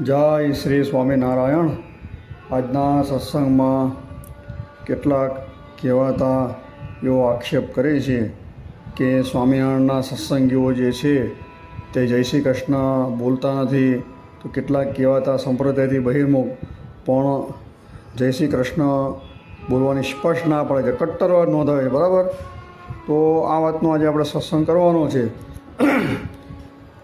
જય શ્રી સ્વામિનારાયણ. આજના સત્સંગમાં કેટલાક કહેવાતા એવો આક્ષેપ કરે છે કે સ્વામિનારાયણના સત્સંગીઓ જે છે તે જય શ્રી કૃષ્ણ બોલતા નથી. તો કેટલાક કહેવાતા સંપ્રદાયથી બહિર્મુખ. પણ જય શ્રી કૃષ્ણ બોલવાની સ્પષ્ટ ના પડે છે કટ્ટરવાદ નોંધાવે બરાબર? તો આ વાતનો આજે આપણે સત્સંગ કરવાનો છે.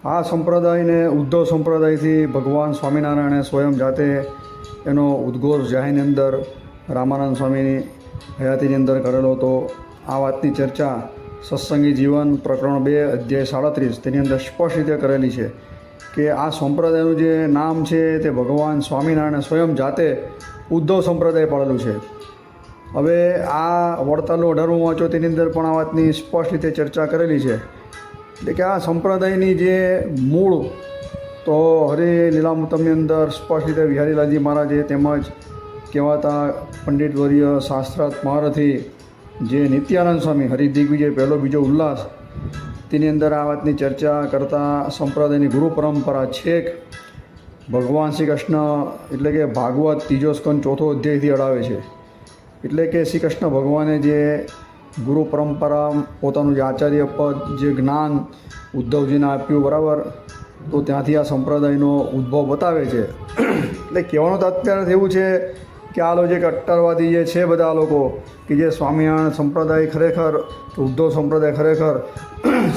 આ સંપ્રદાયને ઉદ્ધવ સંપ્રદાયથી ભગવાન સ્વામિનારાયણે સ્વયં જાતે એનો ઉદ્ઘોષ જાહેરની અંદર રામાનંદ સ્વામીની હયાતીની અંદર કરેલો હતો. આ વાતની ચર્ચા સત્સંગી જીવન પ્રકરણ બે, અધ્યાય સાડત્રીસ, તેની અંદર સ્પષ્ટ રીતે કરેલી છે કે આ સંપ્રદાયનું જે નામ છે તે ભગવાન સ્વામિનારાયણે સ્વયં જાતે ઉદ્ધવ સંપ્રદાય પાડેલું છે. હવે આ વડતાલનું અઢારમું વાંચો, તેની અંદર પણ આ વાતની સ્પષ્ટ રીતે ચર્ચા કરેલી છે. એટલે કે આ સંપ્રદાયની જે મૂળ, તો હરે લીલામૃતમની અંદર સ્પષ્ટ રીતે વિહારીલાલજી મહારાજે તેમજ કહેવાતા પંડિતવર્ય શાસ્ત્રાર્થ મહારથી જે નિત્યાનંદ સ્વામી, હરિદિગ્વિજય પહેલો બીજો ઉલ્લાસ, તેની અંદર આ વાતની ચર્ચા કરતા સંપ્રદાયની ગુરુ પરંપરા છેક ભગવાન શ્રી કૃષ્ણ એટલે કે ભાગવત ત્રીજો સ્કંદ ચોથો અધ્યાયથી અડાવે છે. એટલે કે શ્રી કૃષ્ણ ભગવાને જે ગુરુ પરંપરા, પોતાનું જે આચાર્ય પદ, જે જ્ઞાન ઉદ્ધવજીને આપ્યું, બરાબર? તો ત્યાંથી આ સંપ્રદાયનો ઉદ્ભવ બતાવે છે. એટલે કહેવાનો તાત્પર્ય એવું છે કે આ લોકો જે કટ્ટરવાદી જે છે બધા લોકો, કે જે સ્વામિનારાયણ સંપ્રદાય ખરેખર ઉદ્ધવ સંપ્રદાય ખરેખર,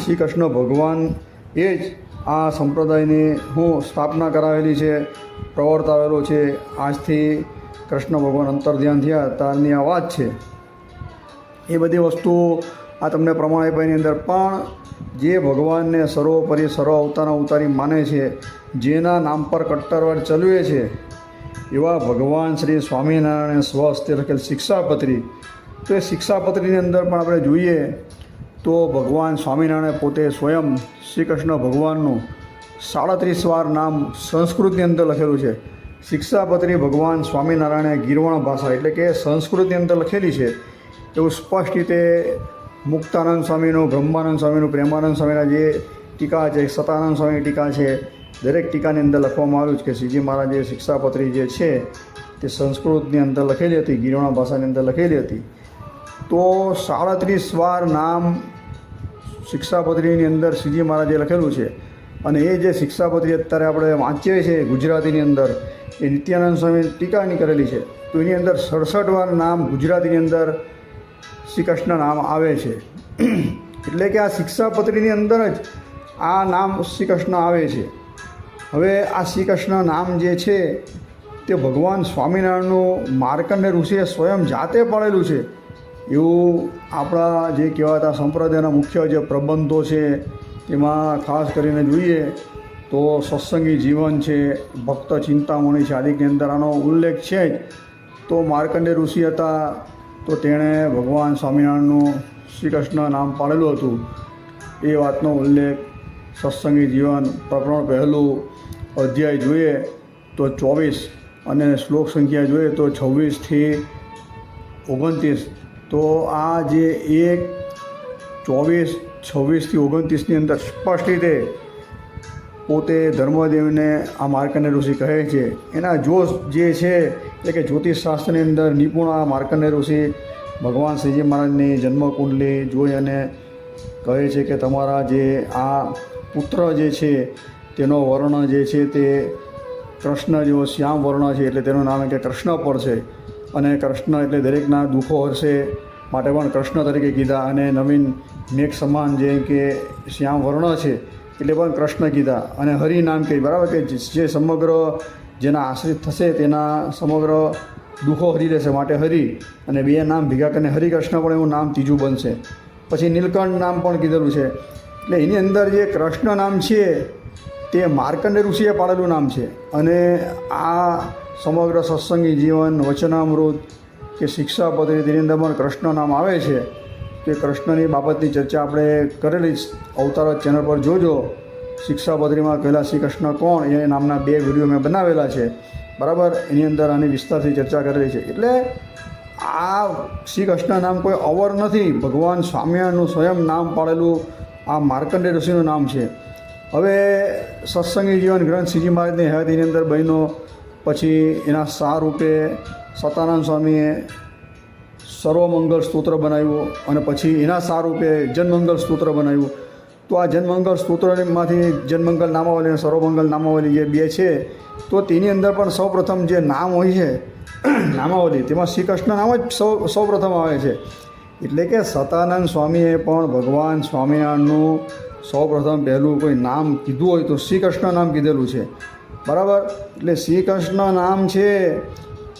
શ્રી કૃષ્ણ ભગવાન એ જ આ સંપ્રદાયની હું સ્થાપના કરાવેલી છે, પ્રવર્તાવેલો છે. આજથી કૃષ્ણ ભગવાન અંતર ધ્યાન થયા, તારની આ વાત છે. એ બધી વસ્તુઓ આ તમને પ્રમાણેભાઈની અંદર પણ જે ભગવાનને સર્વોપરી સર્વ અવતારના અવતારી માને છે, જેના નામ પર કટ્ટરવાડ ચલવે છે, એવા ભગવાન શ્રી સ્વામિનારાયણે સ્વસ્તે લખેલ શિક્ષાપત્રી. તો એ શિક્ષાપત્રીની અંદર પણ આપણે જોઈએ તો ભગવાન સ્વામિનારાયણે પોતે સ્વયં શ્રી કૃષ્ણ ભગવાનનું સાડત્રીસ વાર નામ સંસ્કૃતની અંદર લખેલું છે. શિક્ષાપત્રી ભગવાન સ્વામિનારાયણે ગીરવાણ ભાષા એટલે કે સંસ્કૃતની અંદર લખેલી છે. એવું સ્પષ્ટ રીતે મુક્તાનંદ સ્વામીનું, બ્રહ્માનંદ સ્વામીનું, પ્રેમાનંદ સ્વામીના જે ટીકા છે, સતાનંદ સ્વામીની ટીકા છે, દરેક ટીકાની અંદર લખવામાં આવ્યું છે કે શ્રીજી મહારાજે શિક્ષાપત્રી જે છે, તે સંસ્કૃતની અંદર લખેલી હતી ગીરવાણા ભાષાની અંદર લખેલી હતી. તો સાડત્રીસ વાર નામ શિક્ષાપત્રીની અંદર શ્રીજી મહારાજે લખેલું છે. અને એ જે શિક્ષાપત્રી અત્યારે આપણે વાંચીએ છીએ ગુજરાતીની અંદર, એ નિત્યાનંદ સ્વામી ટીકાની કરેલી છે. તો એની અંદર સડસઠ વાર નામ ગુજરાતીની અંદર શ્રી કૃષ્ણ નામ આવે છે. એટલે કે આ શિક્ષાપત્રીની અંદર જ આ નામ શ્રી કૃષ્ણ આવે છે. હવે આ શ્રી કૃષ્ણ નામ જે છે, તે ભગવાન સ્વામિનારાયણનું માર્કંડે ઋષિએ સ્વયં જાતે પાડેલું છે. એવું આપણા જે કહેવાતા સંપ્રદાયના મુખ્ય જે પ્રબંધો છે, તેમાં ખાસ કરીને જોઈએ તો સત્સંગી જીવન છે, ભક્ત ચિંતામણી છે આદિની અંદર આનો ઉલ્લેખ છે જ. તો માર્કંડે ઋષિ હતા તો તેણે ભગવાન સ્વામિનારાયણનું શ્રી કૃષ્ણ નામ પાડેલું હતું. એ વાતનો ઉલ્લેખ સત્સંગી જીવન પ્રકરણ પહેલું અધ્યાય જોઈએ તો ચોવીસ અને શ્લોક સંખ્યા જોઈએ તો છવ્વીસથી ઓગણત્રીસ. તો આ જે એક ચોવીસ છવ્વીસથી ઓગણત્રીસની અંદર સ્પષ્ટ રીતે પોતે ધર્મદેવને આ માર્કંડે ઋષિ કહે છે. એના જોશ જે છે, એટલે કે જ્યોતિષશાસ્ત્રની અંદર નિપુણ આ માર્કંડે ઋષિ ભગવાન શ્રીજી મહારાજની જન્મકુંડલી જોઈ અને કહે છે કે તમારા જે આ પુત્ર જે છે, તેનો વર્ણ જે છે તે કૃષ્ણ જેવો શ્યામ વર્ણ છે, એટલે તેનું નામ એટલે કૃષ્ણ પડશે અને કૃષ્ણ એટલે દરેકના દુઃખો હરશે માટે પણ કૃષ્ણ તરીકે કીધા. અને નવીન મેઘ સમાન જે કે શ્યામ વર્ણ છે એટલે પણ કૃષ્ણ કીધા અને હરિ નામ કહી બરાબર કે જે સમગ્ર જેના આશ્રિત થશે તેના સમગ્ર દુઃખો હરી રહેશે માટે હરિ અને બે નામ ભેગા કરીને હરિકૃષ્ણ પણ એવું નામ ત્રીજું બનશે. પછી નીલકંઠ નામ પણ કીધેલું છે. એટલે એની અંદર જે કૃષ્ણ નામ છે, તે માર્કંડે ઋષિએ પાડેલું નામ છે. અને આ સમગ્ર સત્સંગી જીવન, વચનામૃત કે શિક્ષાપત્રી તેની અંદર પણ કૃષ્ણ નામ આવે છે. કે કૃષ્ણની બાબતની ચર્ચા આપણે કરેલી અવતાર ચેનલ પર જોજો. શિક્ષા બદ્રીમાં કહેલા શ્રી કૃષ્ણ કોણ? એ નામના બે વીડિયો મેં બનાવેલા છે. બરાબર? એની અંદર આની વિસ્તારથી ચર્ચા કરેલી છે. એટલે આ શ્રી કૃષ્ણ નામ કોઈ અવર નથી. ભગવાન સ્વામિનારાયણનું સ્વયં નામ પાડેલું આ માર્કંડે ઋષિનું નામ છે. હવે સત્સંગી જીવન ગ્રંથ શ્રીજી મહારાજની હયાતીની અંદર બહેનો પછી એના સાર રૂપે સતાનંદ સ્વામીએ સર્વમંગળ સ્તોત્ર બનાવ્યું અને પછી એના સારૂપે જનમંગલ સ્તોત્ર બનાવ્યું. તો આ જનમંગલ સ્તોત્રમાંથી જનમંગલ નામાવલી અને સર્વમંગલ નામાવલી જે બે છે, તો તેની અંદર પણ સૌપ્રથમ જે નામ હોય છે, નામાવલી, તેમાં શ્રી કૃષ્ણ નામ જ સૌ, સૌપ્રથમ આવે છે. એટલે કે સતાનંદ સ્વામીએ પણ ભગવાન સ્વામિનારાયણનું સૌપ્રથમ પહેલું કોઈ નામ કીધું હોય તો શ્રી કૃષ્ણ નામ કીધેલું છે. બરાબર? એટલે શ્રી કૃષ્ણ નામ છે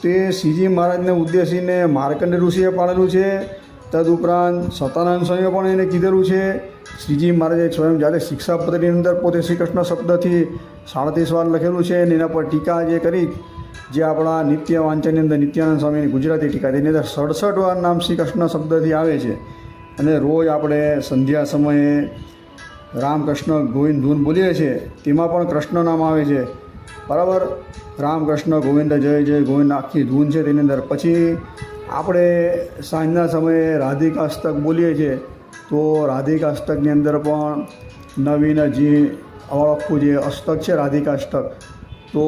તે શ્રીજી મહારાજને ઉદ્દેશીને માર્કંડ ઋષિએ પાડેલું છે. તદુપરાંત સતાનંદ સ્વામીએ પણ એને કીધેલું છે. શ્રીજી મહારાજે સ્વયં જ્યારે શિક્ષાપત્રની અંદર પોતે શ્રી કૃષ્ણ શબ્દથી સાડત્રીસ વાર લખેલું છે અને એના પર ટીકા જે કરી, જે આપણા નિત્ય વાંચનની અંદર નિત્યાનંદ સ્વામીની ગુજરાતી ટીકા તેની અંદર સડસઠ વાર નામ શ્રી કૃષ્ણ શબ્દથી આવે છે. અને રોજ આપણે સંધ્યા સમયે રામકૃષ્ણ ગોવિંદ ધૂન બોલીએ છીએ, તેમાં પણ કૃષ્ણ નામ આવે છે. બરાબર? રામકૃષ્ણ, ગોવિંદ, જય જય, ગોવિંદ, આખી ધૂન છે તેની અંદર. પછી આપણે સાંજના સમયે રાધિકાષ્ટક બોલીએ છીએ, તો રાધિકાષ્ટકની અંદર પણ નવીન જે આખું જે અષ્ટક છે રાધિકાષ્ટક તો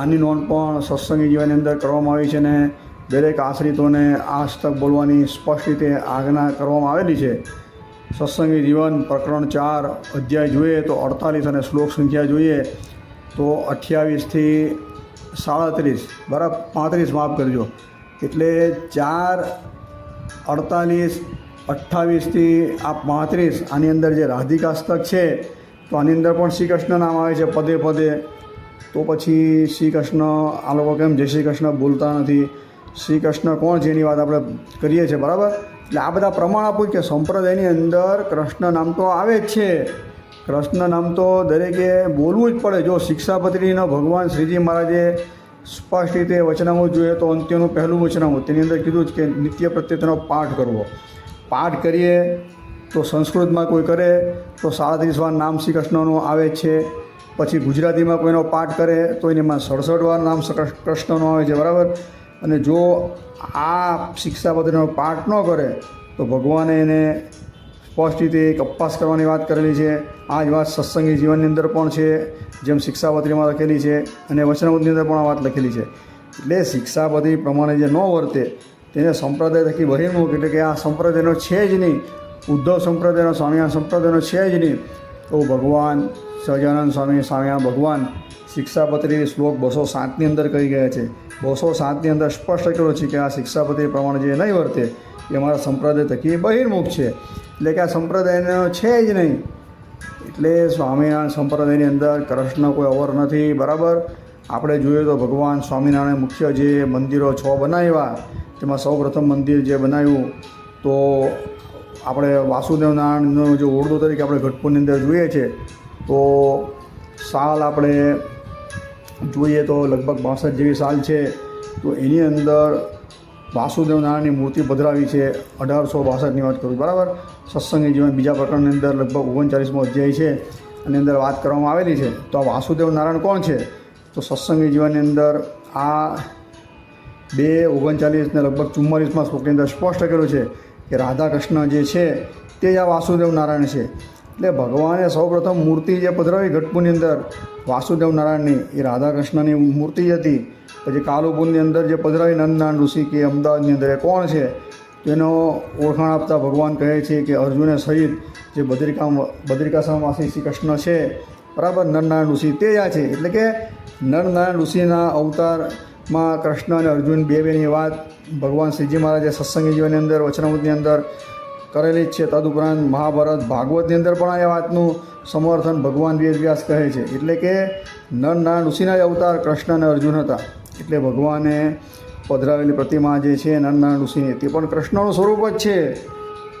આની નોંધ પણ સત્સંગી જીવનની અંદર કરવામાં આવી છે ને દરેક આશ્રિતોને આ અષ્ટક બોલવાની સ્પષ્ટ રીતે આજ્ઞા કરવામાં આવેલી છે. સત્સંગી જીવન પ્રકરણ ચાર, અધ્યાય જોઈએ તો અડતાલીસ અને શ્લોક સંખ્યા જોઈએ. તો અઠ્યાવીસથી સાડત્રીસ, બરાબર પાંત્રીસ માફ કરજો. એટલે ચાર, અડતાલીસ, અઠ્ઠાવીસથી આ પાંત્રીસ, આની અંદર જે રાધિકાસ્તક છે, તો આની અંદર પણ શ્રી કૃષ્ણ નામ આવે છે પદે પદે. તો પછી શ્રી કૃષ્ણ, આ લોકો કેમ જય શ્રી કૃષ્ણ બોલતા નથી? શ્રી કૃષ્ણ કોણ છે એની વાત આપણે કરીએ છીએ, બરાબર? એટલે આ બધા પ્રમાણ આપું કે સંપ્રદાયની અંદર કૃષ્ણ નામ તો આવે જ છે. કૃષ્ણ નામ તો દરેકે બોલવું જ પડે. જો શિક્ષાપત્રીનો ભગવાન શ્રીજી મહારાજે સ્પષ્ટ રીતે વચનામૃત જોઈએ તો અંત્યનું પહેલું વચનામૃત તેની અંદર કીધું જ કે નિત્ય પ્રત્યે તેનો પાઠ કરવો. પાઠ કરીએ તો સંસ્કૃતમાં કોઈ કરે તો સાડત્રીસ વાર નામ શ્રી કૃષ્ણનું આવે છે. પછી ગુજરાતીમાં કોઈનો પાઠ કરે તો એમાં સડસઠ વાર નામ કૃષ્ણનું આવે છે. બરાબર? અને જો આ શિક્ષાપત્રીનો પાઠ ન કરે તો ભગવાને એને સ્પષ્ટ રીતે કપાસ કરવાની વાત કરેલી છે. આ જ વાત સત્સંગી જીવનની અંદર પણ છે, જેમ શિક્ષાપત્રીમાં લખેલી છે અને વચનામૃતની અંદર પણ આ વાત લખેલી છે. એટલે શિક્ષાપત્રી પ્રમાણે જે ન વર્તે, તેને સંપ્રદાય થકી બહિર્મુખ એટલે કે આ સંપ્રદાયનો છે જ નહીં, ઉદ્ધવ સંપ્રદાયનો, સ્વામિનારાયણ સંપ્રદાયનો છે જ નહીં, તો ભગવાન સહજાનંદ સ્વામી, સ્વામિનારાયણ ભગવાન શિક્ષાપત્રી શ્લોક બસો સાતની અંદર કહી ગયા છે. બસો સાતની અંદર સ્પષ્ટ કરેલું છે કે આ શિક્ષાપત્રી પ્રમાણે જે નહીં વર્તે એ અમારા સંપ્રદાય થકી. બહિર્મુખ છે. એટલે કે આ સંપ્રદાયનો છે જ નહીં. એટલે સ્વામિનારાયણ સંપ્રદાયની અંદર કૃષ્ણ કોઈ અવર નથી, બરાબર? આપણે જોઈએ તો ભગવાન સ્વામિનારાયણ મુખ્ય જે મંદિરો છ બનાવ્યા, તેમાં સૌ પ્રથમ મંદિર જે બનાવ્યું, તો આપણે વાસુદેવ નારાયણનો જે ઓરડો તરીકે આપણે ઘટપુરની અંદર જોઈએ છે, તો સાલ આપણે જોઈએ તો લગભગ બાસઠ જેવી સાલ છે. તો એની અંદર વાસુદેવ નારાયણની મૂર્તિ પધરાવી છે, અઢારસો બાસઠની વાત કરું બરાબર? સત્સંગી જીવન બીજા પ્રકરણની અંદર લગભગ ઓગણચાલીસમો અધ્યાય છે, એની અંદર વાત કરવામાં આવેલી છે. તો આ વાસુદેવ નારાયણ કોણ છે? તો સત્સંગી જીવનની અંદર આ બે ઓગણચાલીસને લગભગ ચુમ્માલીસમાં શ્લોકની અંદર સ્પષ્ટ કર્યું છે કે રાધા કૃષ્ણ જે છે, તે જ આ વાસુદેવ નારાયણ છે. એટલે ભગવાને સૌપ્રથમ મૂર્તિ જે પધરાવી ઘટપુની અંદર વાસુદેવ નારાયણની, એ રાધા કૃષ્ણની મૂર્તિ હતી. પછી કાલુપુરની અંદર જે પધરાવી નંદનારાયણ ઋષિ કે અમદાવાદની અંદર એ કોણ છે, તેનો ઓળખાણ આપતા ભગવાન કહે છે કે અર્જુને સહિત જે બદ્રિકા બદ્રિકાશ્રમવાસી શ્રી કૃષ્ણ છે, બરાબર? નરનારાયણ ઋષિ તે આ છે. એટલે કે નરનારાયણ ઋષિના અવતારમાં કૃષ્ણ અને અર્જુન બે બેની વાત ભગવાન શ્રીજી મહારાજે સત્સંગી જીવનની અંદર, વચનામૃતની અંદર કરેલી જ છે. તદુપરાંત મહાભારત ભાગવતની અંદર પણ આ વાતનું સમર્થન ભગવાન વેદવ્યાસ કહે છે. એટલે કે નરનારાયણ ઋષિના જ અવતાર કૃષ્ણ અને અર્જુન હતા. એટલે ભગવાને પધરાવેલી પ્રતિમા જે છે, નારાયણ ઋષિની, તે પણ કૃષ્ણનું સ્વરૂપ જ છે.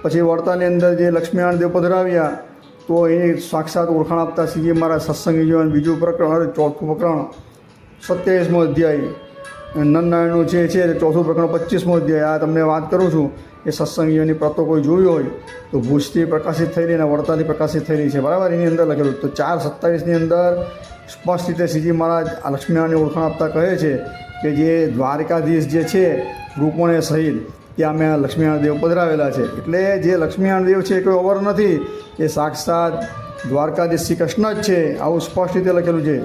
પછી વર્તાની અંદર જે લક્ષ્મીનારાયણ દેવ પધરાવ્યા, તો એ સાક્ષાત ઓળખાણ આપતા શ્રીજી મારા સત્સંગી જીવન બીજું પ્રકરણ અને ચોથું પ્રકરણ સત્યાવીસમો અધ્યાય. નરનારાયણનું જે છે ચોથું પ્રકરણ પચીસમો અધ્યાય. આ તમને વાત કરું છું, એ સત્સંગીઓની પ્રતો કોઈ જોયું હોય, તો ભુજથી પ્રકાશિત થયેલી અને વડતાથી પ્રકાશિત થયેલી છે. બરાબર, એની અંદર લખેલું તો ચાર સત્તાવીસની અંદર સ્પષ્ટ રીતે શ્રીજી મહારાજ આ લક્ષ્મીનારાયણની ઓળખાણ આપતા કહે છે કે જે દ્વારકાધીશ જે છે, રૂપોણે સહિત ત્યાં અમે લક્ષ્મીનારાયણ દેવ પધરાવેલા છે. એટલે જે લક્ષ્મીનારાયણ દેવ છે, એ કોઈ અવર નથી. એ સાક્ષાત દ્વારકાધીશ શ્રી કૃષ્ણ જ છે, આવું સ્પષ્ટ રીતે લખેલું છે.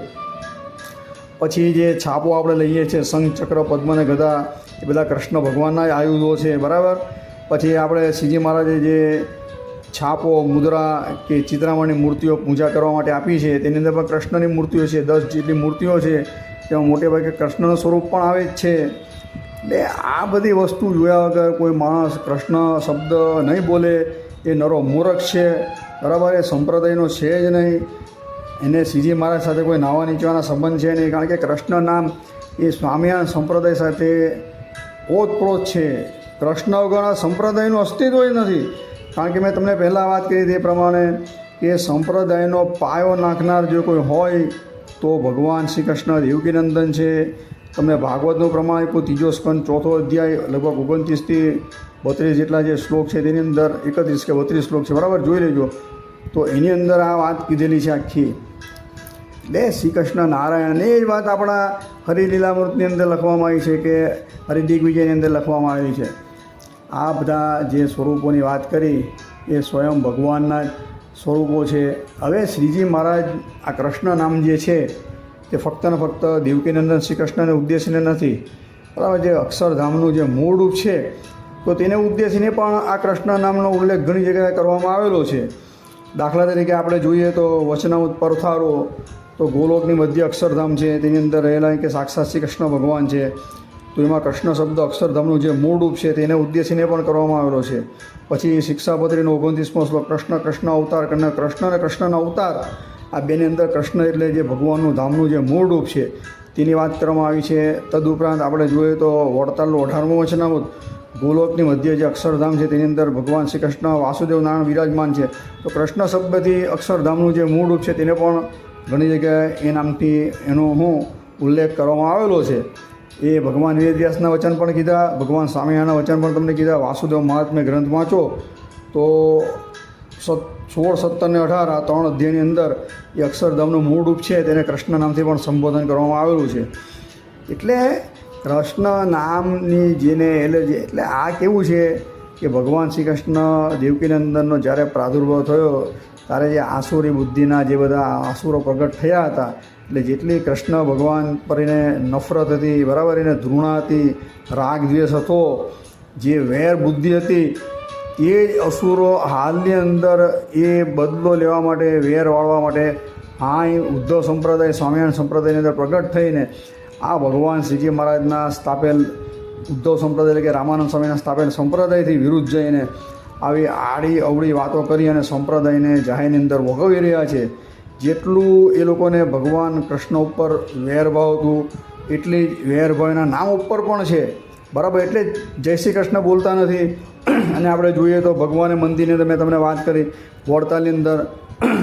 પછી જે છાપો આપણે લઈએ છીએ, શંખ, ચક્ર, પદ્મ અને ગદા, એ બધા કૃષ્ણ ભગવાનના આયુધો છે, બરાબર? પછી આપણે શ્રીજી મહારાજે જે છાપો, મુદ્રા કે ચિત્રામાની મૂર્તિઓ પૂજા કરવા માટે આપી છે. તેની અંદર પણ કૃષ્ણની મૂર્તિઓ છે. દસ જેટલી મૂર્તિઓ છે. તેમાં મોટે ભાગે કૃષ્ણનું સ્વરૂપ પણ આવે જ છે. એટલે આ બધી વસ્તુ જોયા વગર કોઈ માણસ કૃષ્ણ શબ્દ નહીં બોલે. એ નરો મૂરખ છે. બરાબર, એ સંપ્રદાયનો છે જ નહીં. એને સીજી મહારાજ સાથે કોઈ નાવા નીચવાના સંબંધ છે નહીં. કારણ કે કૃષ્ણ નામ એ સ્વામિયાન સંપ્રદાય સાથે ઓતપ્રોત છે. કૃષ્ણ વગરના સંપ્રદાયનું અસ્તિત્વ જ નથી. કારણ કે મેં તમને પહેલાં વાત કરી હતી તે પ્રમાણે કે સંપ્રદાયનો પાયો નાખનાર જો કોઈ હોય તો ભગવાન શ્રી કૃષ્ણ દેવકીનંદન છે. તમને ભાગવતનું પ્રમાણ આપ્યું, ત્રીજો સ્કંદ, ચોથો અધ્યાય, લગભગ ઓગણત્રીસથી બત્રીસ જેટલા જે શ્લોક છે તેની અંદર એકત્રીસ કે બત્રીસ શ્લોક છે. બરાબર? જોઈ લેજો. તો એની અંદર આ વાત કીધેલી છે આખી. બે શ્રી કૃષ્ણ નારાયણ એ જ વાત આપણા હરિલીલામૃતની અંદર લખવામાં આવી છે કે હરિદિગ્વિજયની અંદર લખવામાં આવી છે. આ બધા જે સ્વરૂપોની વાત કરી, એ સ્વયં ભગવાનના સ્વરૂપો છે. હવે શ્રીજી મહારાજ આ કૃષ્ણ નામ જે છે, તે ફક્ત ને ફક્ત દેવકીનંદન શ્રી કૃષ્ણને ઉદ્દેશીને નથી. બરાબર જે અક્ષરધામનું જે મૂળ રૂપ છે, તો તેને ઉદ્દેશીને પણ આ કૃષ્ણ નામનો ઉલ્લેખ ઘણી જગ્યાએ કરવામાં આવેલો છે. દાખલા તરીકે આપણે જોઈએ તો વચનાઉત પરથારો, તો ગોલોકની મધ્ય અક્ષરધામ છે, તેની અંદર રહેલા કે સાક્ષાત શ્રી કૃષ્ણ ભગવાન છે. તો એમાં કૃષ્ણ શબ્દ અક્ષરધામનું જે મૂળ રૂપ છે તેને ઉદ્દેશીને પણ કરવામાં આવેલો છે. પછી શિક્ષાપત્રીનો ઓગણત્રીસમો શ્લોક, કૃષ્ણ કૃષ્ણ અવતાર કરીને કૃષ્ણ અને કૃષ્ણનો અવતાર. આ બેની અંદર કૃષ્ણ એટલે જે ભગવાનનું ધામનું જે મૂળ રૂપ છે, તેની વાત કરવામાં આવી છે. તદુપરાંત આપણે જોઈએ તો વડતાલનું અઢારમું વચનામૃત, ગોલોકની મધ્ય જે અક્ષરધામ છે તેની અંદર ભગવાન શ્રી કૃષ્ણ વાસુદેવ નારાયણ વિરાજમાન છે. તો કૃષ્ણ શબ્દથી અક્ષરધામનું જે મૂળ રૂપ છે તેને પણ ઘણી જગ્યાએ એ નામથી એનો હું ઉલ્લેખ કરવામાં આવેલો છે. એ ભગવાન વેદવ્યાસના વચન પણ કીધા, ભગવાન સ્વામિનારાયણના વચન પણ તમને કીધા, વાસુદેવ મહાત્મ્ય ગ્રંથ વાંચો. તો સત, સોળ, સત્તર ને અઢાર આ ત્રણ અધ્યાયની અંદર એ અક્ષરધામનું મૂળ રૂપ છે, તેને કૃષ્ણ નામથી પણ સંબોધન કરવામાં આવેલું છે. એટલે કૃષ્ણ નામની જેને એલર્જી એટલે આ કેવું છે કે ભગવાન શ્રી કૃષ્ણ દેવકીનંદનનો જ્યારે પ્રાદુર્ભાવ થયો ત્યારે જે આસુરી બુદ્ધિના જે બધા આસુરો પ્રગટ થયા હતા, એટલે જેટલી કૃષ્ણ ભગવાન પર એને નફરત હતી, બરાબર, એને ધૃણા હતી, રાગ દ્વેષ હતો, જે વેર બુદ્ધિ હતી, એ જ અસુરો હાલની અંદર એ બદલો લેવા માટે, વેર વાળવા માટે હા એ ઉદ્ધવ સંપ્રદાય, સ્વામિનારાયણ સંપ્રદાયની અંદર પ્રગટ થઈને આ ભગવાન શ્રીજી મહારાજના સ્થાપેલ, ઉદ્ધવ સંપ્રદાય એટલે કે રામાનંદ સ્વામીના સ્થાપેલ સંપ્રદાયથી વિરુદ્ધ જઈને આવી આડી અવળી વાતો કરી અને સંપ્રદાયને જાહેરની અંદર વગવી રહ્યા છે. જેટલું એ લોકોને ભગવાન કૃષ્ણ ઉપર વેરભાવ હતું, એટલી જ વેરભાવના નામ ઉપર પણ છે. બરાબર, એટલે જય શ્રી કૃષ્ણ બોલતા નથી. અને આપણે જોઈએ તો ભગવાને મંદિરની અંદર મેં તમને વાત કરી, વડતાલની અંદર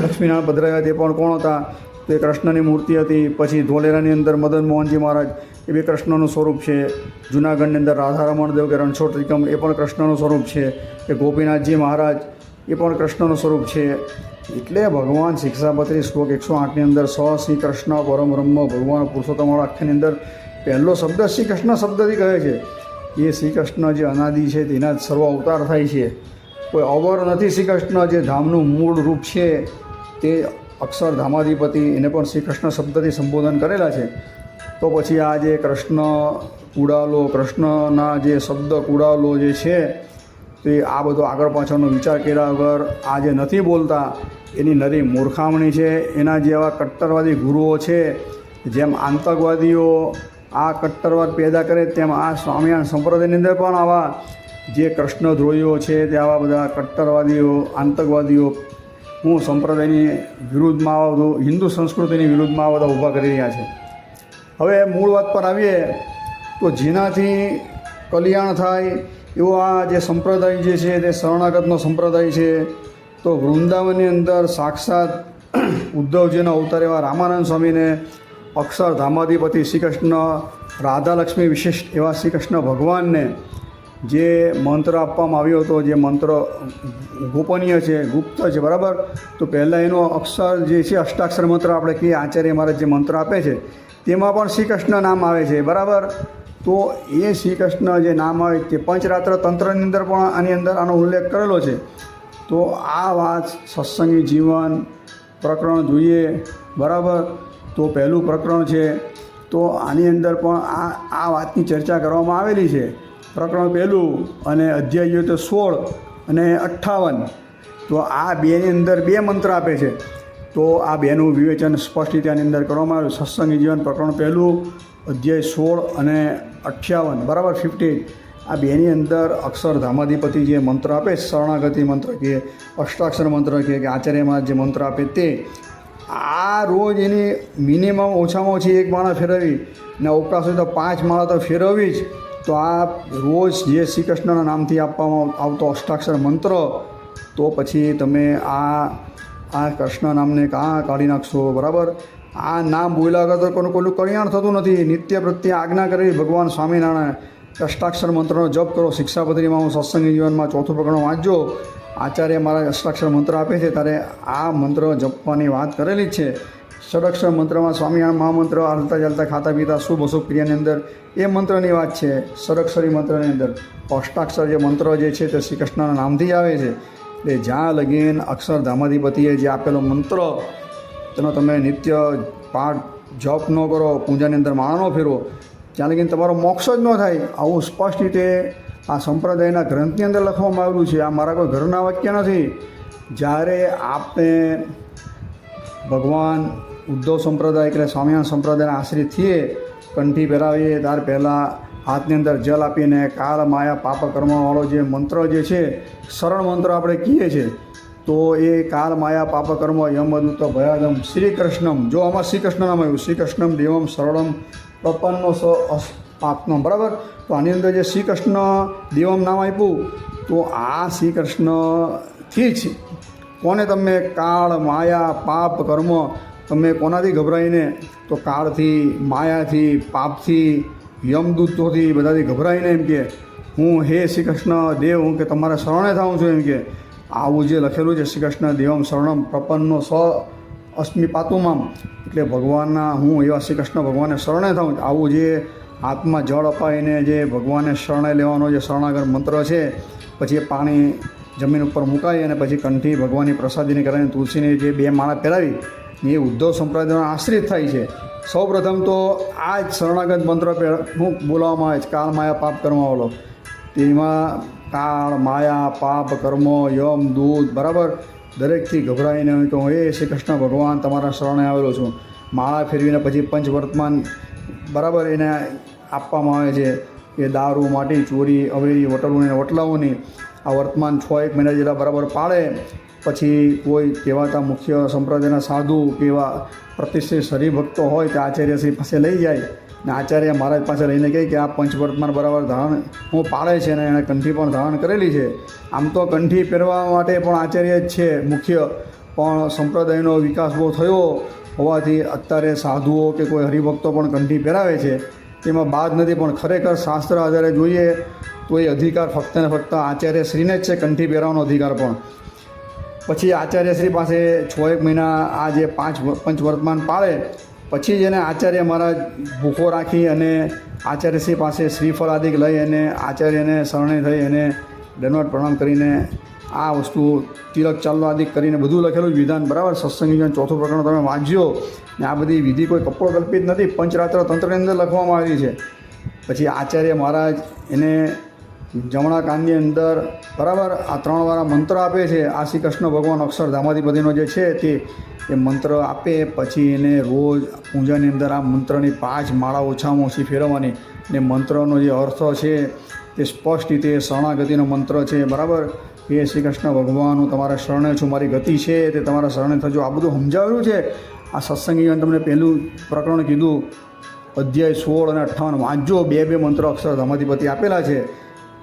લક્ષ્મીનારાયણ પધરાવ્યા તે પણ કોણ હતા? તે કૃષ્ણની મૂર્તિ હતી, પછી ધોલેરાની અંદર મદન મોહનજી મહારાજ એ બી કૃષ્ણનું સ્વરૂપ છે. જૂનાગઢની અંદર રાધારમણ દેવ કે રણછોડ ત્રિકમ, એ પણ કૃષ્ણનું સ્વરૂપ છે. કે ગોપીનાથજી મહારાજ, એ પણ કૃષ્ણનું સ્વરૂપ છે. એટલે ભગવાન શિક્ષાપત્રી શ્લોક એકસો આઠની અંદર સ શ્રી કૃષ્ણ પરમ બ્રહ્મ ભગવાન પુરુષોત્તમ આખ્યાની અંદર પહેલો શબ્દ શ્રી કૃષ્ણ શબ્દથી કહે છે. એ શ્રી કૃષ્ણ જે અનાદિ છે તેના જ સર્વ અવતાર થાય છે. કોઈ અવર નથી શ્રી કૃષ્ણ, જે ધામનું મૂળ રૂપ છે તે અક્ષર ધામાધિપતિ એને પણ શ્રી કૃષ્ણ શબ્દથી સંબોધન કરેલા છે. તો પછી આ જે કૃષ્ણ કુડાલો કૃષ્ણના જે શબ્દ કુડાલો જે છે, તે આ બધો આગળ પાછળનો વિચાર કર્યા વગર આ જે નથી બોલતા. એની નરી મૂર્ખામણી છે. એના જેવા કટ્ટરવાદી ગુરુઓ છે. જેમ આતંકવાદીઓ આ કટ્ટરવાદ પેદા કરે, તેમ આ સ્વામિનારાયણ સંપ્રદાયની અંદર પણ આવા જે કૃષ્ણદ્રોહીઓ છે, તે આવા બધા કટ્ટરવાદીઓ, આતંકવાદીઓ હું સંપ્રદાયની વિરુદ્ધમાં આવા હિન્દુ સંસ્કૃતિની વિરુદ્ધમાં આ બધા ઊભા કરી રહ્યા છે. હવે મૂળ વાત પર આવીએ તો જેનાથી કલ્યાણ થાય એવો આ જે સંપ્રદાય જે છે તે શરણાગતનો સંપ્રદાય છે, તો વૃંદાવનની અંદર સાક્ષાત ઉદ્ધવજીના અવતાર એવા રામાનંદ સ્વામીને અક્ષર ધામાધિપતિ શ્રી કૃષ્ણ રાધાલક્ષ્મી વિશિષ્ટ એવા શ્રી કૃષ્ણ ભગવાનને જે મંત્ર આપવામાં આવ્યો હતો, જે મંત્ર ગોપનીય છે, ગુપ્ત છે, બરાબર? તો પહેલાં એનો અક્ષર જે છે, અષ્ટાક્ષર મંત્ર આપણે કહીએ, આચાર્ય મહારાજ જે મંત્ર આપે છે તેમાં પણ શ્રી કૃષ્ણ નામ આવે છે, બરાબર? તો એ શ્રી કૃષ્ણ જે નામ આવે તે પંચરાત્ર તંત્રની અંદર પણ આની અંદર આનો ઉલ્લેખ કરેલો છે. તો આ વાત સત્સંગી જીવન પ્રકરણ જોઈએ, બરાબર? તો પહેલું પ્રકરણ છે, તો આની અંદર પણ આ આ વાતની ચર્ચા કરવામાં આવેલી છે. પ્રકરણ પહેલું અને અધ્યાય તો સોળ અને અઠ્ઠાવન. તો આ બેની અંદર બે મંત્ર આપે છે. તો આ બેનું વિવેચન સ્પષ્ટ રીતે આની અંદર કરવામાં આવ્યું. સત્સંગી જીવન પ્રકરણ પહેલું, અધ્યાય સોળ અને અઠ્યાવન. બરાબર ફિફ્ટી આ બેની અંદર અક્ષર ધામાધિપતિ જે મંત્ર આપે, શરણાગતિ મંત્ર કે, અષ્ટાક્ષર મંત્ર કે આચાર્યમાં જે મંત્ર આપે તે, આ રોજ એની મિનિમમ ઓછામાં ઓછી એક માળા ફેરવવી ને અવકાશ હોય તો પાંચ માળા તો ફેરવવી જ. તો આ રોજ જે શ્રી કૃષ્ણના નામથી આપવામાં આવતો અષ્ટાક્ષર મંત્ર, તો પછી તમે આ આ કૃષ્ણ નામને કાં કાઢી નાખશો, બરાબર? આ નામ બોલ્યા વગર કોનું કોઈનું કલ્યાણ થતું નથી. નિત્ય પ્રત્યે આજ્ઞા કરી ભગવાન સ્વામિનારાયણ. અષ્ટાક્ષર મંત્રનો જપ કરો. શિક્ષાપત્રીમાં હું સત્સંગી જીવનમાં ચોથું પ્રકરણ વાંચજો. આચાર્ય મારા અષ્ટાક્ષર મંત્ર આપે છે, ત્યારે આ મંત્ર જપવાની વાત કરેલી જ છે. ષડક્ષર મંત્રમાં સ્વામિનારાયણ મહામંત્ર હાલતા ચાલતા ખાતા પીતા શુભ અશુભ ક્રિયાની અંદર એ મંત્રની વાત છે, ષડક્ષરી મંત્રની અંદર. અષ્ટાક્ષર જે મંત્ર જે છે તે શ્રી કૃષ્ણના નામથી આવે છે. એટલે જ્યાં લગીન અક્ષરધામાધિપતિએ જે આપેલો મંત્ર, તેનો તમે નિત્ય પાઠ, જપ ન કરો, પૂજાની અંદર માળા ન ફેરવો, ત્યાં લગીન તમારો મોક્ષ જ ન થાય. આવું સ્પષ્ટ રીતે આ સંપ્રદાયના ગ્રંથની અંદર લખવામાં આવેલું છે. આ મારા કોઈ ઘરના વાક્ય નથી. જ્યારે આપણે ભગવાન ઉદ્ધવ સંપ્રદાય એટલે સ્વામિનારાયણ સંપ્રદાયના આશ્રિત થઈએ, કંઠી પહેરાવીએ, ત્યાર પહેલાં હાથની અંદર જલ આપીને કાળ, માયા, પાપ કર્મવાળો જે મંત્ર જે છે સરળ મંત્ર આપણે કહીએ છીએ, તો એ કાળ, માયા, પાપ કર્મ, યમદૂત, ભયાદમ શ્રી કૃષ્ણમ જો આમાં શ્રી કૃષ્ણ નામ આવ્યું શ્રી કૃષ્ણમ દેવમ સરળમ પ્રપન્નો, સ પાપનો, બરાબર? તો આની અંદર જે શ્રી કૃષ્ણ દેવમ નામ આપ્યું, તો આ શ્રી કૃષ્ણથી જ કોને તમે કાળ, માયા, પાપ કર્મ, તમે કોનાથી ગભરાઈને? તો કાળથી, માયાથી, પાપથી યમદૂતોથી બધાથી ગભરાઈને એમ કે હું હે શ્રી કૃષ્ણ દેવ, હું કે તમારા શરણે થાઉં છું, એમ કે આવું જે લખેલું છે શ્રી કૃષ્ણ દેવમ શરણમ પ્રપન્નો સ અસ્મિ પાતુમામ. એટલે ભગવાનના હું એવા શ્રી કૃષ્ણ ભગવાનને શરણે થાઉં. આવું જે હાથમાં જળ અપાઈને જે ભગવાનને શરણે લેવાનો જે શરણાગર મંત્ર છે, પછી એ પાણી જમીન ઉપર મુકાઈ અને પછી કંઠી ભગવાનની પ્રસાદીને કરીને તુલસીની જે બે માળા પહેરાવી, એ ઉદ્ધવ સંપ્રદાયનો આશ્રિત થાય છે. સૌ પ્રથમ તો આ જ શરણાગત મંત્ર હું બોલાવવામાં આવે છે કાળ માયા પાપ કર્મવાળો તેમાં કાળ માયા, પાપ, કર્મ, યમ, દૂધ, બરાબર? દરેકથી ગભરાઈને હું કહું, હે શ્રી કૃષ્ણ ભગવાન, તમારા શરણે આવેલો છું. માળા ફેરવીને પછી પંચવર્તમાન, બરાબર, એને આપવામાં આવે છે. કે દારૂ, માટી, ચોરી, અવેરી વટલું અને વટલાઓની આ વર્તમાન છ એક મહિના જેટલા બરાબર પાડે પછી કોઈ કહેવાતા મુખ્ય સંપ્રદાયના સાધુ કે એવા પ્રતિષ્ઠિત હરિભક્તો હોય તે આચાર્યશ્રી પાસે લઈ જાય ને આચાર્ય મહારાજ પાસે લઈને કહે કે આ પંચવર્તમાન બરાબર ધારણ હું પાડે છે અને એણે કંઠી પણ ધારણ કરેલી છે. આમ તો કંઠી પહેરવા માટે પણ આચાર્ય જ છે મુખ્ય. પણ સંપ્રદાયનો વિકાસ બહુ થયો હોવાથી અત્યારે સાધુઓ કે કોઈ હરિભક્તો પણ કંઠી પહેરાવે છે. તેમાં બાદ નથી પણ ખરેખર શાસ્ત્ર આધારે જોઈએ તો એ અધિકાર ફક્ત ને ફક્ત આચાર્યશ્રીને જ છે, કંઠી પહેરવાનો અધિકાર પણ. પછી આચાર્યશ્રી પાસે છ એક મહિના આ જે પાંચ પંચવર્તમાન પાળે, પછી જ એને આચાર્ય મહારાજ ભૂખો રાખી અને આચાર્યશ્રી પાસે શ્રીફળ આદિક લઈ અને આચાર્યને શરણે થઈ અને દંડવટ પ્રણામ કરીને આ વસ્તુ તિલક ચાલો આદિક કરીને બધું લખેલું વિધાન બરાબર. સત્સંગ વિધાન ચોથું પ્રકરણ તમે વાંચ્યો ને આ બધી વિધિ કોઈ કપડો કલ્પિત નથી. પંચરાત્ર તંત્રની અંદર લખવામાં આવી છે. પછી આચાર્ય મહારાજ એને જમણા કાનની અંદર બરાબર આ ત્રણ વાળા મંત્ર આપે છે. આ શ્રી કૃષ્ણ ભગવાન અક્ષરધામાધિપતિનો જે છે તે એ મંત્ર આપે, પછી એને રોજ પૂજાની અંદર આ મંત્રની પાંચ માળા ઓછામાં ઓછી ફેરવવાની ને મંત્રનો જે અર્થ છે તે સ્પષ્ટ રીતે શરણાગતિનો મંત્ર છે. બરાબર? એ શ્રી કૃષ્ણ ભગવાન હું તમારા શરણે છું, મારી ગતિ છે, તે તમારા શરણે થજો. આ બધું સમજાવ્યું છે? આ સત્સંગી તમને પહેલું પ્રકરણ કીધું. અધ્યાય સોળ અને અઠ્ઠાવન વાંચજો. બે બે મંત્ર અક્ષર ધમાધિપતિ આપેલા છે.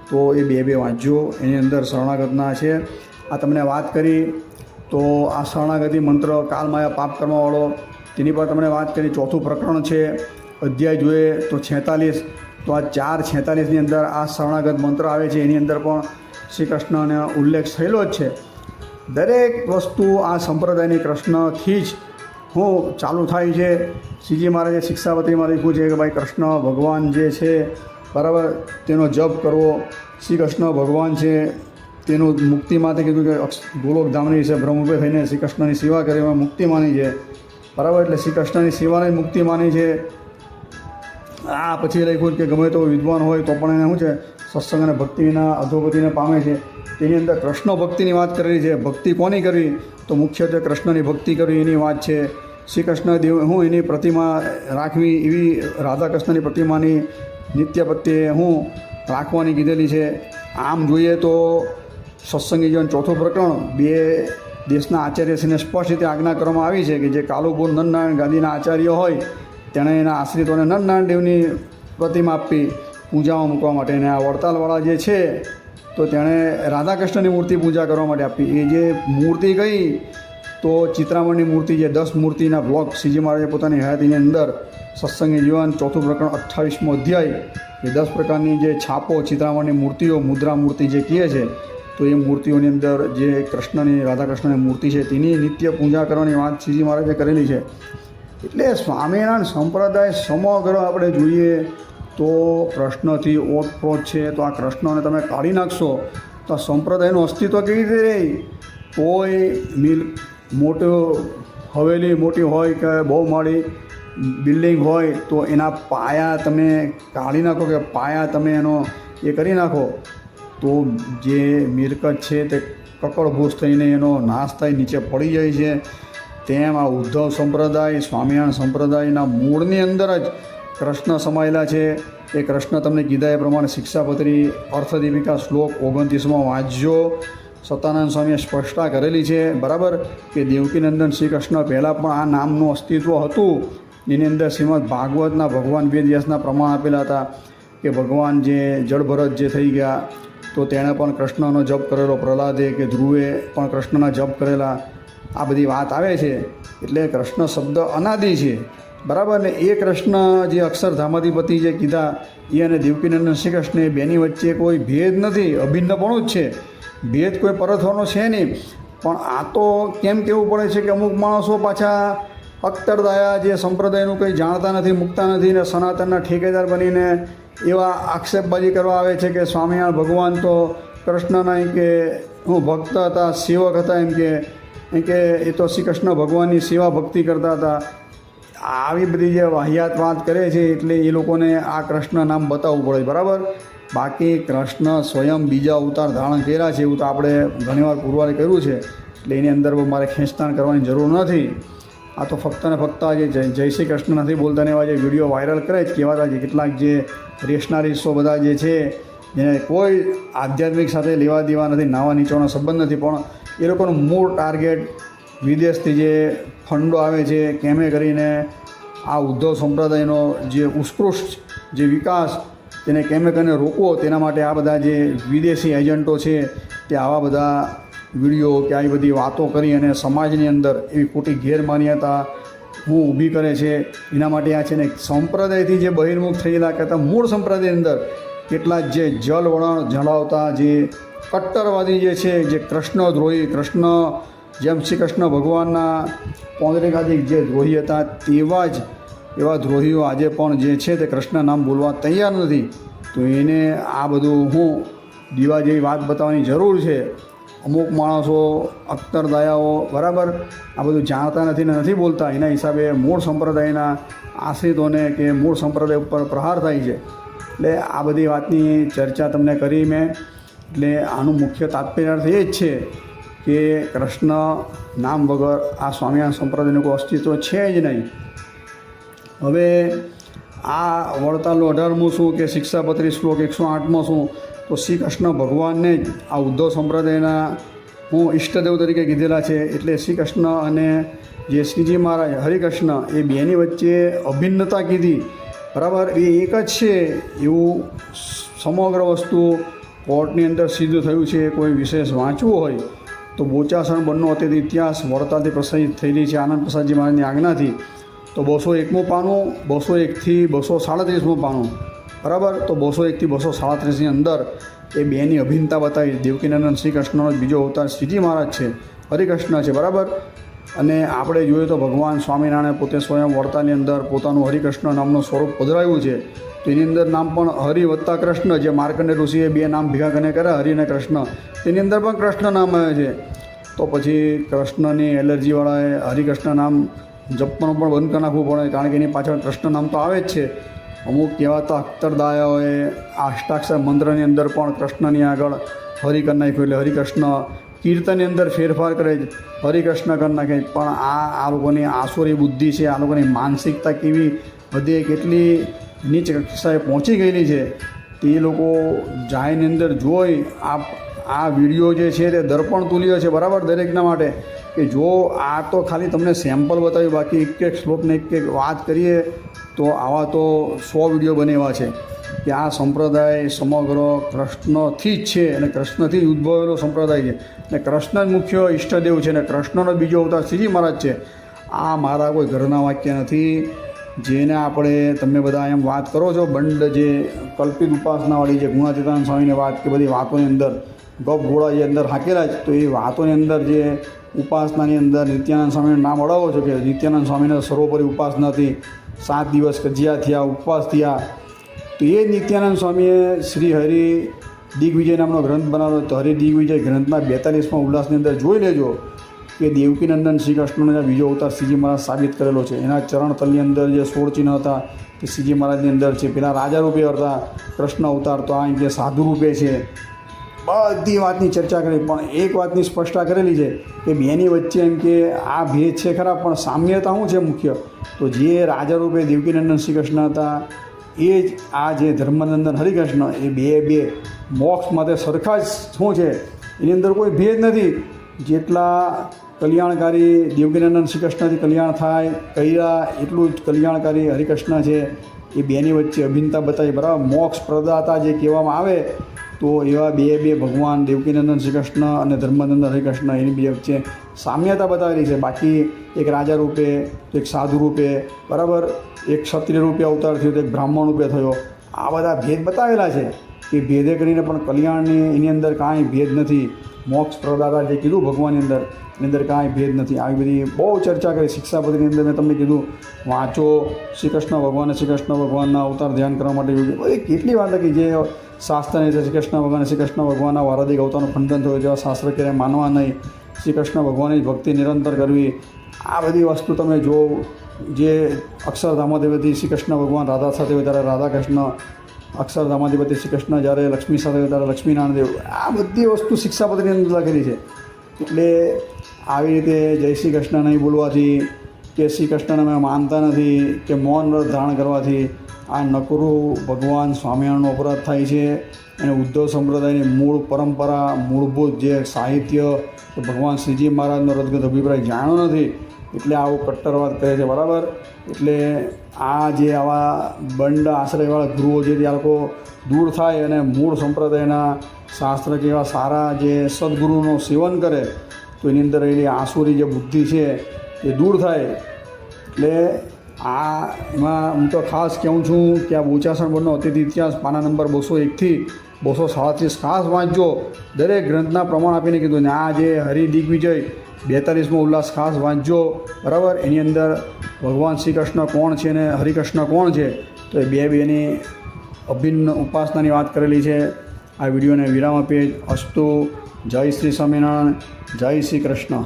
તો એ બે બે વાંચજો એની અંદર શરણાગતના છે. આ તમને વાત કરી, તો આ શરણાગતિ મંત્ર કાલમાયા પાપ કર્મવાળો તેની પર તમને વાત કરી. ચોથું પ્રકરણ છે, અધ્યાય જોઈએ તો છેતાલીસ. તો આ ચાર છેતાલીસની અંદર આ શરણાગત મંત્ર આવે છે. એની અંદર પણ શ્રી કૃષ્ણનો ઉલ્લેખ થયેલો જ છે. દરેક વસ્તુ આ સંપ્રદાયની કૃષ્ણથી જ હું ચાલુ થાય છે. શ્રીજી મહારાજે શિક્ષાપત્રીમાં લખ્યું છે કે ભાઈ કૃષ્ણ ભગવાન જે છે બરાબર? તેનો જપ કરવો. શ્રી કૃષ્ણ ભગવાન છે. તેનું મુક્તિ માટે કીધું કે ગોલોક ધામની છે, બ્રહ્મરૂપે થઈને શ્રી કૃષ્ણની સેવા કરી, એમાં મુક્તિ માની છે. બરાબર? એટલે શ્રી કૃષ્ણની સેવાને મુક્તિ માની છે. આ પછી લખ્યું કે ગમે તો વિદ્વાન હોય તો પણ એને શું છે? સત્સંગ અને ભક્તિના અધોગતિને પામે છે. તેની અંદર કૃષ્ણ ભક્તિની વાત કરેલી છે. ભક્તિ કોની કરવી? તો મુખ્યત્વે કૃષ્ણની ભક્તિ કરવી એની વાત છે. શ્રી કૃષ્ણ દેવ, હું એની પ્રતિમા રાખવી એવી રાધા કૃષ્ણની પ્રતિમાની નિત્ય પ્રત્યે હું રાખવાની કીધેલી છે. આમ જોઈએ તો સત્સંગી જીવન ચોથું પ્રકરણ બે દેશના આચાર્યશ્રીને સ્પષ્ટ રીતે આજ્ઞા કરવામાં આવી છે કે જે કાલુપુર નરનારાયણ ગાંધીના આચાર્ય હોય, તેણે એના આશ્રિતોને નરનારાયણ દેવની પ્રતિમા આપી પૂજામાં મૂકવા માટે અને આ વડતાલવાળા જે છે, તો તેણે રાધાકૃષ્ણની મૂર્તિ પૂજા કરવા માટે આપી. એ જે મૂર્તિ ગઈ, તો ચિત્રામણની મૂર્તિ જે દસ મૂર્તિના બ્લોક શ્રીજી મહારાજે પોતાની હયાતીની અંદર સત્સંગી જીવન ચોથું પ્રકરણ અઠ્ઠાવીસમો અધ્યાય એ દસ પ્રકારની જે છાપો ચિત્રામણની મૂર્તિઓ મુદ્રા મૂર્તિ જે કહે છે, તો એ મૂર્તિઓની અંદર જે કૃષ્ણની, રાધાકૃષ્ણની મૂર્તિ છે, તેની નિત્ય પૂજા કરવાની વાત શ્રીજી મહારાજે કરેલી છે. એટલે સ્વામિનારાયણ સંપ્રદાય સમગ્ર આપણે જોઈએ તો કૃષ્ણથી ઓતપ્રોત છે, તો આ કૃષ્ણને તમે કાઢી નાખશો, તો આ સંપ્રદાયનું અસ્તિત્વ કેવી રીતે રહે? કોઈ મિલ, મોટું હવેલી મોટી હોય કે બહુ માળી બિલ્ડિંગ હોય તો એના પાયા તમે કાઢી નાખો કે પાયા તમે એનો એ કરી નાખો, તો જે મિલકત છે તે કકડભૂસ થઈને એનો નાશ થઈ નીચે પડી જાય છે. તેમ આ ઉદ્ધવ સંપ્રદાય, સ્વામિનારાયણ સંપ્રદાયના મૂળની અંદર જ કૃષ્ણ સમાયેલા છે. એ કૃષ્ણ તમને કીધા એ પ્રમાણે શિક્ષાપત્રી અર્થદીપિકા શ્લોક ઓગણત્રીસમાં વાંચજો સત્યાનંદ સ્વામીએ સ્પષ્ટતા કરેલી છે, બરાબર? કે દેવકીનંદન શ્રી કૃષ્ણ પહેલાં પણ આ નામનું અસ્તિત્વ હતું. એની અંદર શ્રીમદ ભાગવતના ભગવાન બે દિવસના પ્રમાણ આપેલા હતા કે ભગવાન જે જળભરત જે થઈ ગયા, તો તેણે પણ કૃષ્ણનો જપ કરેલો, પ્રહલાદે કે ધ્રુવે પણ કૃષ્ણના જપ કરેલા. આ બધી વાત આવે છે, એટલે કૃષ્ણ શબ્દ અનાદિ છે. બરાબર ને? એ કૃષ્ણ જે અક્ષરધામાધિપતિ જે કીધા, એ અને દેવકીનંદન શ્રી કૃષ્ણ એ બેની વચ્ચે કોઈ ભેદ નથી અભિન્નપણું જ છે. ભેદ કોઈ પરથવાનો છે નહીં. પણ આ તો કેમ કહેવું પડે છે કે અમુક માણસો પાછા અખ્તરદાયા જે સંપ્રદાયનું કંઈ જાણતા નથી, મૂકતા નથી ને સનાતનના ઠેકેદાર બનીને એવા આક્ષેપબાજી કરવા આવે છે કે સ્વામિનારાયણ ભગવાન તો કૃષ્ણના એમ કે હું ભક્ત હતા, સેવક હતા એમ કે એમ કે એ તો શ્રી કૃષ્ણ ભગવાનની સેવા ભક્તિ કરતા હતા. આવી બધી જે વાહિયાત વાત કરે છે એટલે એ લોકોને આ કૃષ્ણ નામ બતાવવું પડે બરાબર? બાકી કૃષ્ણ સ્વયં બીજા અવતાર ધારણ કર્યા છે એવું તો આપણે ઘણીવાર પુરવારે કર્યું છે. એટલે એની અંદર મારે ખેંચતાણ કરવાની જરૂર નથી. આ તો ફક્ત ને ફક્ત આ જે જય જય શ્રી કૃષ્ણ નથી બોલતા ને એવા જે વીડિયો વાયરલ કરે જ કહેવાતા જે કેટલાક જે રેશનારીસો બધા જે છે, જેને કોઈ આધ્યાત્મિક સાથે લેવા દેવા નથી, નાવા નીચવાનો સંબંધ નથી, પણ એ લોકોનું મૂળ ટાર્ગેટ વિદેશથી જે ફંડો આવે છે, કેમે કરીને આ ઉદ્ધવ સંપ્રદાયનો જે ઉત્કૃષ્ટ જે વિકાસ તેને કેમે કરીને રોકવો, તેના માટે આ બધા જે વિદેશી એજન્ટો છે, તે આવા બધા વીડિયો કે આવી બધી વાતો કરી અને સમાજની અંદર એવી ખોટી ગેરમાન્યતા હું ઊભી કરે છે, એના માટે આ છે ને સંપ્રદાયથી જે બહિર્મુખ થયેલા કરતાં મૂળ સંપ્રદાયની અંદર કેટલા જે જલ વળણ જળાવતા જે કટ્ટરવાદી જે છે, જે કૃષ્ણદ્રોહી, કૃષ્ણ જેમ શ્રી કૃષ્ણ ભગવાનના પૌંદરિકાદિક જે દ્રોહી હતા, તેવા જ એવા દ્રોહીઓ આજે પણ જે છે તે કૃષ્ણ નામ બોલવા તૈયાર નથી. તો એને આ બધું હું દીવા જેવી વાત બતાવવાની જરૂર છે. અમુક માણસો અખ્તરદાયાઓ બરાબર? આ બધું જાણતા નથી ને નથી બોલતા. એના હિસાબે મૂળ સંપ્રદાયના આશ્રિતોને કે મૂળ સંપ્રદાય ઉપર પ્રહાર થાય છે. એટલે આ બધી વાતની ચર્ચા તમને કરી મેં. એટલે આનું મુખ્ય તાત્પર્યાર્થ એ જ છે કે કૃષ્ણ નામ વગર આ સ્વામિનારાયણ સંપ્રદાયનું કોઈ અસ્તિત્વ છે જ નહીં. હવે આ વળતાલો અઢારમું શું કે શિક્ષાપત્રી શ્લોક એકસો આઠમાં શું? તો શ્રી કૃષ્ણ ભગવાનને જ આ ઉદ્ધવ સંપ્રદાયના હું ઈષ્ટદેવ તરીકે કીધેલા છે એટલે શ્રી કૃષ્ણ અને જે શ્રીજી મહારાજ હરિકૃષ્ણ એ બેની વચ્ચે અભિન્નતા કીધી. બરાબર? એ એક જ છે એવું સમગ્ર વસ્તુ કોર્ટની અંદર સીધું થયું છે. કોઈ વિશેષ વાંચવું હોય તો બોચાસણ બંનો અત્યારે ઇતિહાસ વડતાલથી પ્રસારિત થયેલી છે. આનંદ પ્રસાદજી મહારાજની આજ્ઞાથી. તો બસો એકમું પાનું, બસો એકથી બસો સાડત્રીસમું પાનું. બરાબર? તો બસો એકથી બસો સાડત્રીસની અંદર એ બેની અભિન્નતા બતાવી. દેવકીનંદન શ્રી કૃષ્ણનો બીજો અવતાર શ્રીજી મહારાજ છે. હરિકૃષ્ણ છે, બરાબર? અને આપણે જોઈએ તો ભગવાન સ્વામિનારાયણ પોતે સ્વયં વર્તાની અંદર પોતાનું હરિકૃષ્ણ નામનું સ્વરૂપ પધરાવ્યું છે. તો એની અંદર નામ પણ હરિ વત્તા કૃષ્ણ, જે માર્કંડે ઋષિએ બે નામ ભેગા કરીને કર્યા, હરિ અને કૃષ્ણ. તેની અંદર પણ કૃષ્ણ નામ આવે છે. તો પછી કૃષ્ણની એલર્જીવાળાએ હરિકૃષ્ણ નામ જપવાનું પણ બંધ કરી નાખવું પડે, કારણ કે એની પાછળ કૃષ્ણ નામ તો આવે જ છે. અમુક કહેવાતા અખ્તરદાયાઓએ આષ્ટાક્ષર મંત્રની અંદર પણ કૃષ્ણની આગળ હરિ કરી નાખ્યું એટલે હરિકૃષ્ણ કીર્તનની અંદર ફેરફાર કરે છે. હરિકૃષ્ણ કરી નાખે. પણ આ આ લોકોની આસુરી બુદ્ધિ છે, આ લોકોની માનસિકતા કેવી હદે કેટલી નીચ કક્ષાએ પહોંચી ગયેલી છે, તે લોકો જાયની અંદર જોઈ આ આ વીડિયો જે છે તે દર્પણ તુલ્ય છે, બરાબર? દરેકના માટે. કે જો આ તો ખાલી તમને સેમ્પલ બતાવ્યું, બાકી એક એક શ્લોકને એક એક વાત કરીએ તો આવા તો સો વીડિયો બને એવા છે કે આ સંપ્રદાય સમગ્ર કૃષ્ણથી જ છે અને કૃષ્ણથી જ ઉદ્ભવેલો સંપ્રદાય છે. અને કૃષ્ણ જ મુખ્ય ઈષ્ટદેવ છે અને કૃષ્ણનો બીજો અવતાર શ્રીજી મહારાજ છે. આ મારા કોઈ ઘરના વાક્ય નથી. જેને આપણે તમે બધા એમ વાત કરો છો, બંડ જે કલ્પિત ઉપાસનાવાળી જે ગુણાતીતાન સ્વામીની વાત કે બધી વાતોની અંદર, ગપ ગોળા જે અંદર હાકેલા છે, તો એ વાતોની અંદર જે ઉપાસનાની અંદર નિત્યાનંદ સ્વામીનું નામ અડાવો છો કે નિત્યાનંદ સ્વામીને સર્વોપરી ઉપાસનાથી સાત દિવસ કજિયા થયા, ઉપવાસ થયા. તો એ નિત્યાનંદ સ્વામીએ શ્રી હરિ દિગ્વિજય નામનો ગ્રંથ બનાવ્યો. તો હરિ દિગ્વિજય ગ્રંથમાં બેતાલીસમાં ઉલ્લાસની અંદર જોઈ લેજો કે દેવકીનંદન શ્રી કૃષ્ણનો જે બીજો અવતાર શ્રીજી મહારાજ સાબિત કરેલો છે. એના ચરણ તલની અંદર જે સોળ ચિહ્ન હતા, તે શ્રીજી મહારાજની અંદર છે. પેલા રાજા રૂપે હતા, કૃષ્ણ અવતાર તો આ કે સાધુ રૂપે છે. બધી વાતની ચર્ચા કરી, પણ એક વાતની સ્પષ્ટતા કરેલી છે કે બેની વચ્ચે એમ કે આ ભેદ છે ખરા, પણ સામ્યતા શું છે મુખ્ય? તો જે રાજા રૂપે દેવકીનંદન શ્રી કૃષ્ણ હતા, એ જ આ જે ધર્મનંદન હરિકૃષ્ણ, એ બે બે મોક્ષ માટે સરખા જ શું છે? એની અંદર કોઈ ભેદ નથી. જેટલા કલ્યાણકારી દેવકીનંદન શ્રી કૃષ્ણથી કલ્યાણ થાય કૈરા એટલું જ કલ્યાણકારી હરિકૃષ્ણ છે. એ બેની વચ્ચે અભિન્નતા બતાવી, બરાબર? મોક્ષ પ્રદાતા જે કહેવામાં આવે તો એવા બે બે ભગવાન દેવકીનંદન શ્રી કૃષ્ણ અને ધર્મનંદન હરિકૃષ્ણ એની બે વચ્ચે સામ્યતા બતાવેલી છે. બાકી એક રાજા રૂપે, એક સાધુ રૂપે, બરાબર? એક ક્ષત્રિય રૂપે અવતાર થયો તો એક બ્રાહ્મણ રૂપે થયો. આ બધા ભેદ બતાવેલા છે કે ભેદે કરીને પણ કલ્યાણની એની અંદર કાંઈ ભેદ નથી. મોક્ષ પ્રદાતા જે કીધું ભગવાનની અંદર, એની અંદર કાંઈ ભેદ નથી. આવી બધી બહુ ચર્ચા કરી. શિક્ષાપતિની અંદર મેં તમને કીધું, વાંચો. શ્રી કૃષ્ણ ભગવાન શ્રી કૃષ્ણ ભગવાનના અવતાર ધ્યાન કરવા માટે કેટલી વાત લખી જે શાસ્ત્રની છે શ્રી કૃષ્ણ ભગવાન, શ્રી કૃષ્ણ ભગવાનના વારાધિક ગૌતાનું ખંડન થયું, જેવા શાસ્ત્ર ક્યારે માનવા નહીં. શ્રી કૃષ્ણ ભગવાનની ભક્તિ નિરંતર કરવી. આ બધી વસ્તુ તમે જો, જે અક્ષરધામાધિપતિ શ્રી કૃષ્ણ ભગવાન રાધા સાથે હોય ત્યારે રાધા કૃષ્ણ અક્ષરધામાધિપતિ શ્રી કૃષ્ણ, જ્યારે લક્ષ્મી સાથે હોય ત્યારે લક્ષ્મીનારાયણ દેવ. આ બધી વસ્તુ શિક્ષાપત્રની અંદર લખેલી છે. એટલે આવી રીતે જય શ્રી કૃષ્ણ નહીં બોલવાથી કે શ્રી કૃષ્ણને અમે માનતા નથી કે મૌન વ્રત ધારણ કરવાથી આ નકરું ભગવાન સ્વામિનારાયણનો અપરાધ થાય છે. અને ઉદ્ધવ સંપ્રદાયની મૂળ પરંપરા, મૂળભૂત જે સાહિત્ય ભગવાન શ્રીજી મહારાજનો રદગત અભિપ્રાય જાણ્યો નથી, એટલે આવું કટ્ટરવાદ કરે છે. બરાબર? એટલે આ જે આવા બંડ આશ્રયવાળા ગુરુઓ છે તે લોકો દૂર થાય અને મૂળ સંપ્રદાયના શાસ્ત્ર જેવા સારા જે સદગુરુનું સેવન કરે, તો એની અંદર રહેલી આસુરી જે બુદ્ધિ છે એ દૂર થાય. એટલે આ એમાં હું તો ખાસ કહું છું કે આ બોચાસણ બોર્ડનો અતિથિ ઇતિહાસ, પાના નંબર બસો એકથી બસો સાડત્રીસ ખાસ વાંચજો. દરેક ગ્રંથના પ્રમાણ આપીને કીધું. ને આ જે હરિ દિગ્વિજય બેતાલીસમો ઉલ્લાસ ખાસ વાંચજો. બરાબર? એની અંદર ભગવાન શ્રી કૃષ્ણ કોણ છે અને હરિકૃષ્ણ કોણ છે? તો એ બે બેની અભિન્ન ઉપાસનાની વાત કરેલી છે. આ વિડીયોને વિરામ આપીએ. અસ્તુ. જય શ્રી સ્વામિનારાયણ. જય શ્રી કૃષ્ણ.